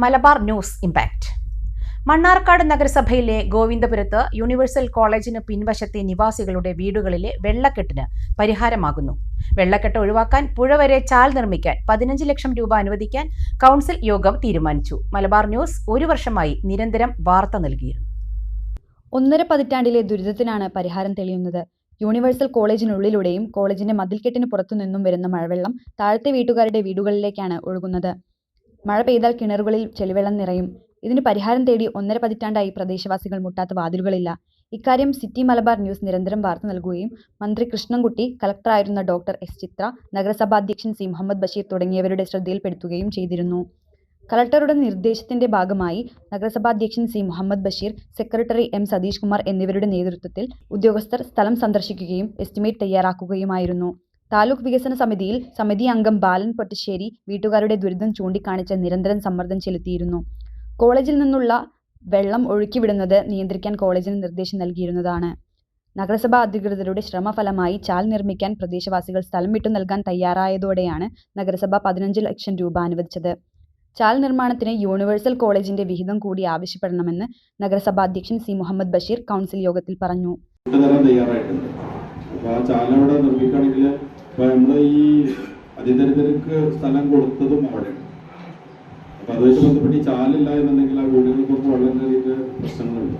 Malabar news impact. Mannarkkad നഗരസഭയിലെ ഗോവിന്ദപുരത്ത് universal കോളേജിന് പിൻവശത്തെ നിവാസികളുടെ വീടുകളിലെ വെള്ളക്കെട്ടിന് പരിഹാരമാകുന്നു. വെള്ളക്കെട്ട് ഒഴിവാക്കാൻ പുഴ വരെ ചാൽ നിർമ്മിക്കാൻ പതിനഞ്ച് ലക്ഷം രൂപ അനുവദിക്കാൻ കൗൺസിൽ യോഗം തീരുമാനിച്ചു. മലബാർ ന്യൂസ് ഒരു വർഷമായി നിരന്തരം വാർത്ത നൽകിയിരുന്നു. ഒന്നര പതിറ്റാണ്ടിലെ ദുരിതത്തിനാണ് പരിഹാരം തെളിയുന്നത്. യൂണിവേഴ്സൽ കോളേജിനുള്ളിലൂടെയും കോളേജിന്റെ മതിൽക്കെട്ടിന് പുറത്തുനിന്നും വരുന്ന മഴവെള്ളം താഴത്തെ വീട്ടുകാരുടെ വീടുകളിലേക്കാണ് ഒഴുകുന്നത്. മഴ പെയ്താൽ കിണറുകളിൽ ചെളിവെള്ളം നിറയും. ഇതിന് പരിഹാരം തേടി ഒന്നര പതിറ്റാണ്ടായി പ്രദേശവാസികൾ മുട്ടാത്ത വാതിലുകളില്ല. ഇക്കാര്യം സിറ്റി മലബാർ ന്യൂസ് നിരന്തരം വാർത്ത നൽകുകയും മന്ത്രി കൃഷ്ണൻകുട്ടി കളക്ടറായിരുന്ന ഡോക്ടർ എസ് ചിത്ര നഗരസഭാധ്യക്ഷൻ സി മുഹമ്മദ് ബഷീർ തുടങ്ങിയവരുടെ ശ്രദ്ധയിൽപ്പെടുത്തുകയും ചെയ്തിരുന്നു. കളക്ടറുടെ നിർദ്ദേശത്തിന്റെ ഭാഗമായി നഗരസഭാധ്യക്ഷൻ C Muhammad Basheer secretary M Satheesh Kumar എന്നിവരുടെ നേതൃത്വത്തിൽ ഉദ്യോഗസ്ഥർ സ്ഥലം സന്ദർശിക്കുകയും എസ്റ്റിമേറ്റ് തയ്യാറാക്കുകയുമായിരുന്നു. താലൂക്ക് വികസന സമിതിയിൽ സമിതി അംഗം ബാലൻ പൊറ്റശ്ശേരി വീട്ടുകാരുടെ ദുരിതം ചൂണ്ടിക്കാണിച്ച് നിരന്തരം സമ്മർദ്ദം ചെലുത്തിയിരുന്നു. കോളേജിൽ നിന്നുള്ള വെള്ളം ഒഴുക്കിവിടുന്നത് നിയന്ത്രിക്കാൻ കോളേജിന് നിർദ്ദേശം നൽകിയിരുന്നതാണ്. നഗരസഭാ അധികൃതരുടെ ശ്രമഫലമായി ചാൽ നിർമ്മിക്കാൻ പ്രദേശവാസികൾ സ്ഥലം വിട്ടു നൽകാൻ തയ്യാറായതോടെയാണ് നഗരസഭ പതിനഞ്ച് ലക്ഷം രൂപ അനുവദിച്ചത്. ചാൽ നിർമ്മാണത്തിന് യൂണിവേഴ്സൽ കോളേജിന്റെ വിഹിതം കൂടി ആവശ്യപ്പെടണമെന്ന് നഗരസഭാ അധ്യക്ഷൻ സി മുഹമ്മദ് ബഷീർ കൗൺസിൽ യോഗത്തിൽ പറഞ്ഞു. തയ്യാറായിട്ടുണ്ട്. ആ ചാലവിടെ നിർമ്മിക്കുകയാണെങ്കിൽ ഇപ്പൊ നമ്മൾ ഈ അതിദരിദ്രർക്ക് സ്ഥലം കൊടുത്തതും അവിടെയാണ്. അപ്പൊ അതുമായിട്ട് ബന്ധപ്പെട്ട് ഈ ചാലില്ല എന്നുണ്ടെങ്കിൽ ആ വീടുകൾക്കൊക്കെ വെള്ളം കയറിയിട്ട് പ്രശ്നങ്ങളുണ്ട്.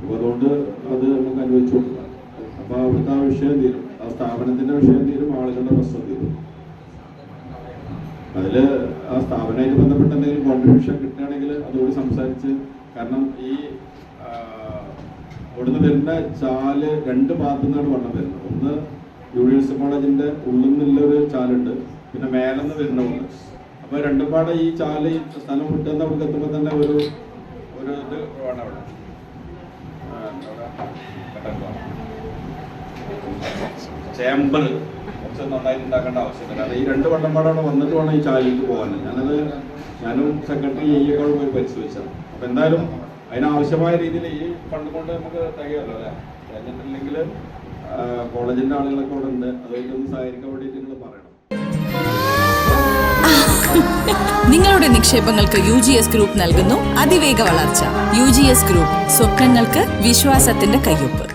അപ്പൊ അതുകൊണ്ട് അത് നമുക്ക് അനുവദിച്ചു കൊടുക്കാം. അപ്പൊ അവിടുത്തെ ആ വിഷയം തീരും. ആ സ്ഥാപനത്തിന്റെ വിഷയം തീരും ആളുകളുടെ പ്രശ്നം തീരും. അതിൽ ആ സ്ഥാപനമായിട്ട് ബന്ധപ്പെട്ട് എന്തെങ്കിലും കോൺട്രിബ്യൂഷൻ കിട്ടുകയാണെങ്കിൽ അതുകൂടി സംസാരിച്ച് കാരണം ഈ ഇവിടുന്ന് വരുന്ന ചാൽ രണ്ട് ഭാഗത്തു നിന്നാണ് വെള്ളം വരുന്നത്. ഒന്ന് യൂണിവേഴ്സിറ്റി കോളേജിന്റെ ഉള്ളിൽ നിന്നുള്ളൊരു ചാലുണ്ട്. പിന്നെ മേലെന്ന് വരുന്ന ഒന്ന് അപ്പൊ രണ്ടും പാടെ ഈ ചാൽ സ്ഥലം വിട്ടുന്ന അവിടെ എത്തുമ്പോൾ തന്നെ ഒരു ഒരു ഇത് വേണം അവിടെ. ചേമ്പർ. കുറച്ച് നന്നായിട്ട് ഉണ്ടാക്കേണ്ട ആവശ്യമില്ല. കാരണം ഈ രണ്ട് വള്ളം വന്നിട്ട് വേണം ഈ ചാലിലേക്ക് പോകാൻ. ഞാനത് ഞാനും സെക്രട്ടറി ഈയൊക്കെ പോയി പരിശോധിച്ചത് അപ്പൊ എന്തായാലും അതിനാവശ്യമായ രീതിയിൽ ഈ ഫണ്ട് കൊണ്ട് നമുക്ക് തികയല്ലോ അല്ലേ? തികഞ്ഞിട്ടില്ലെങ്കിൽ കോളേജിന്റെ ആളുകളൊക്കെ ഉണ്ട്. അതുകൊണ്ട് സഹകരിക്കാൻ വേണ്ടിയിട്ട് നിങ്ങൾ പറയണം. നിങ്ങളുടെ നിക്ഷേപങ്ങൾക്ക് യു ജി എസ് ഗ്രൂപ്പ് നൽകുന്നു. അതിവേഗ വളർച്ച. യു ജി എസ് ഗ്രൂപ്പ് സ്വപ്നങ്ങൾക്ക് വിശ്വാസത്തിന്റെ കയ്യൊപ്പ്.